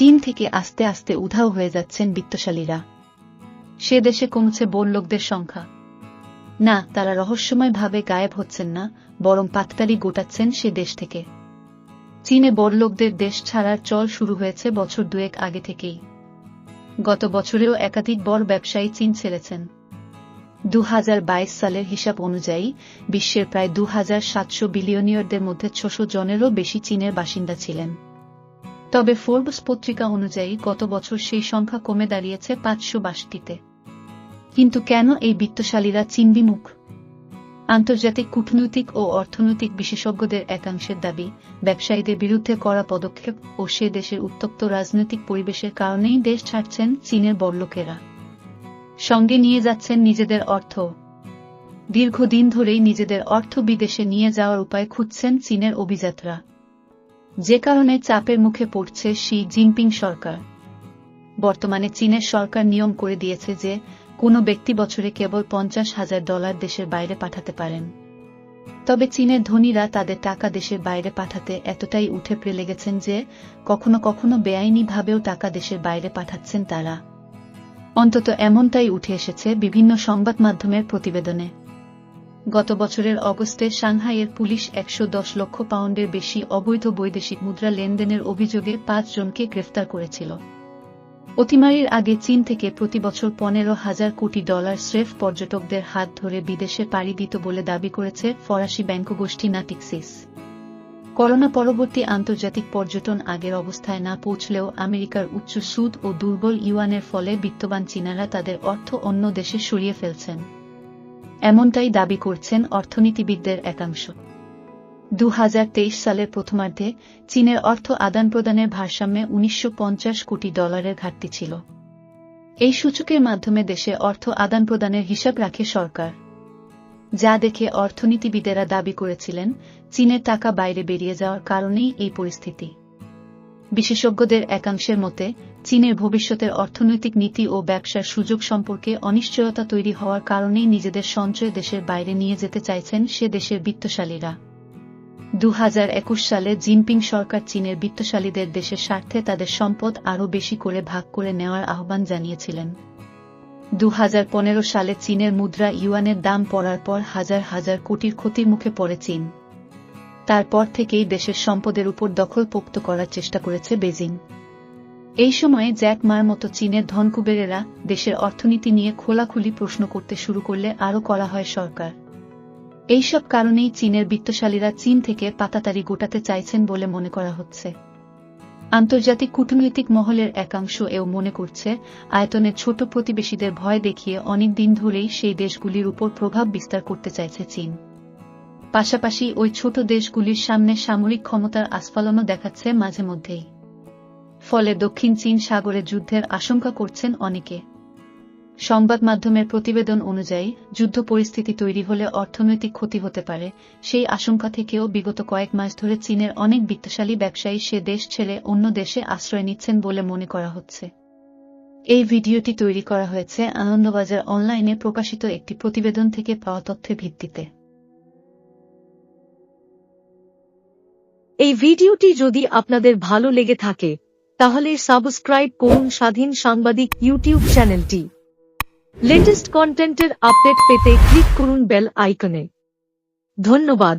চীন থেকে আস্তে আস্তে উধাও হয়ে যাচ্ছেন বিত্তশালীরা। সে দেশে কমছে বোর লোকদের সংখ্যা। না, তারা রহস্যময়ভাবে গায়েব হচ্ছেন না, বরং পাততালি গোটাচ্ছেন সে দেশ থেকে। চীনে বড়লোকদের দেশ ছাড়ার চল শুরু হয়েছে বছর দুয়েক আগে থেকেই। গত বছরেও একাধিক বড় ব্যবসায়ী চীন ছেড়েছেন। দু হাজার বাইশ সালের হিসাব অনুযায়ী, বিশ্বের প্রায় দু বিলিয়নিয়রদের মধ্যে ছশো জনেরও বেশি চীনের বাসিন্দা ছিলেন। তবে ফোর্বস পত্রিকা অনুযায়ী গত বছর সেই সংখ্যা কমে দাঁড়িয়েছে পাঁচশো বাষট্টিতে। কিন্তু কেন এই বিত্তশালীরা চীন বিমুখ আন্তর্জাতিক কূটনৈতিক ও অর্থনৈতিক বিশেষজ্ঞদের একাংশের দাবি, ব্যবসায়ীদের বিরুদ্ধে করা পদক্ষেপ ও সে দেশের উত্তপ্ত রাজনৈতিক পরিবেশের কারণেই দেশ ছাড়ছেন চীনের বড়লোকেরা। সঙ্গে নিয়ে যাচ্ছেন নিজেদের অর্থ। দীর্ঘদিন ধরেই নিজেদের অর্থ বিদেশে নিয়ে যাওয়ার উপায় খুঁজছেন চীনের অভিযাত্রা যে কারণে চাপের মুখে পড়ছে শি জিনপিং সরকার। বর্তমানে চীনের সরকার নিয়ম করে দিয়েছে যে, কোনো ব্যক্তি বছরে কেবল পঞ্চাশ হাজার ডলার দেশের বাইরে পাঠাতে পারেন। তবে চীনের ধনীরা তাদের টাকা দেশের বাইরে পাঠাতে এতটাই উঠে পড়ে লেগেছেন যে, কখনো কখনো বেআইনিভাবেও টাকা দেশের বাইরে পাঠাচ্ছেন তারা। অন্তত এমনটাই উঠে এসেছে বিভিন্ন সংবাদ মাধ্যমের প্রতিবেদনে। গত বছরের অগস্টে সাংহাইয়ের পুলিশ একশো দশ লক্ষ পাউন্ডের বেশি অবৈধ বৈদেশিক মুদ্রা লেনদেনের অভিযোগে পাঁচ জনকে গ্রেফতার করেছিল। অতিমারির আগে চীন থেকে প্রতি বছর পনেরো হাজার কোটি ডলার স্রেফ পর্যটকদের হাত ধরে বিদেশে পাড়ি দিত বলে দাবি করেছে ফরাসি ব্যাংক গোষ্ঠী নাটিক্সিস করোনা পরবর্তী আন্তর্জাতিক পর্যটন আগের অবস্থায় না পৌঁছলেও আমেরিকার উচ্চ সুদ ও দুর্বল ইউয়ানের ফলে বিত্তবান চীনারা তাদের অর্থ অন্য দেশে সরিয়ে ফেলছেন। এমনটাই দাবি করছেন অর্থনীতিবিদদের একাংশ। দু সালের প্রথমার্ধে চীনের অর্থ আদান প্রদানের ভারসাম্যে উনিশশো পঞ্চাশ কোটি ডলারের ঘাটতি ছিল। এই সূচকের মাধ্যমে দেশে অর্থ আদান প্রদানের হিসাব রাখে সরকার। যা দেখে অর্থনীতিবিদেরা দাবি করেছিলেন, চীনের টাকা বাইরে বেরিয়ে যাওয়ার কারণেই এই পরিস্থিতি। বিশেষজ্ঞদের একাংশের মতে চীনের ভবিষ্যতের অর্থনৈতিক নীতি ও ব্যবসার সুযোগ সম্পর্কে অনিশ্চয়তা তৈরি হওয়ার কারণেই নিজেদের সঞ্চয় দেশের বাইরে নিয়ে যেতে চাইছেন সে দেশের বিত্তশালীরা। দু হাজার একুশ সালে জিনপিং সরকার চীনের বিত্তশালীদের দেশের স্বার্থে তাদের সম্পদ আরও বেশি করে ভাগ করে নেওয়ার আহ্বান জানিয়েছিলেন। দু হাজার পনেরো সালে চীনের মুদ্রা ইউয়ানের দাম পড়ার পর হাজার হাজার কোটির ক্ষতির মুখে পড়ে চীন। তারপর থেকেই দেশের সম্পদের উপর দখল পোক্ত করার চেষ্টা করেছে বেজিং। এই সময়ে জ্যাক মার মতো চীনের ধনকুবেরেরা দেশের অর্থনীতি নিয়ে খোলাখুলি প্রশ্ন করতে শুরু করলে আরও করা হয় সরকার। এইসব কারণেই চীনের বিত্তশালীরা চীন থেকে পাতাতারি গোটাতে চাইছেন বলে মনে করা হচ্ছে। আন্তর্জাতিক কূটনৈতিক মহলের একাংশ এও মনে করছে, আয়তনের ছোট প্রতিবেশীদের ভয় দেখিয়ে অনেক দিন ধরেই সেই দেশগুলির উপর প্রভাব বিস্তার করতে চাইছে চীন। পাশাপাশি ওই ছোট দেশগুলির সামনে সামরিক ক্ষমতার আস্ফালনও দেখাচ্ছে মাঝে মধ্যেই। ফলে দক্ষিণ চীন সাগরে যুদ্ধের আশঙ্কা করছেন অনেকে। সংবাদ মাধ্যমের প্রতিবেদন অনুযায়ী, যুদ্ধ পরিস্থিতি তৈরি হলে অর্থনৈতিক ক্ষতি হতে পারে। সেই আশঙ্কা থেকেও বিগত কয়েক মাস ধরে চীনের অনেক বিত্তশালী ব্যবসায়ী সে দেশ ছেড়ে অন্য দেশে আশ্রয় নিচ্ছেন বলে মনে করা হচ্ছে। এই ভিডিওটি তৈরি করা হয়েছে আনন্দবাজার অনলাইনে প্রকাশিত একটি প্রতিবেদন থেকে পাওয়া তথ্যের ভিত্তিতে। এই ভিডিওটি যদি আপনাদের ভালো লেগে থাকে তাহলে সাবস্ক্রাইব করুন স্বাধীন সাংবাদিক ইউটিউব চ্যানেলটি। লেটেস্ট কন্টেন্টের আপডেট পেতে ক্লিক করুন বেল আইকনে। ধন্যবাদ।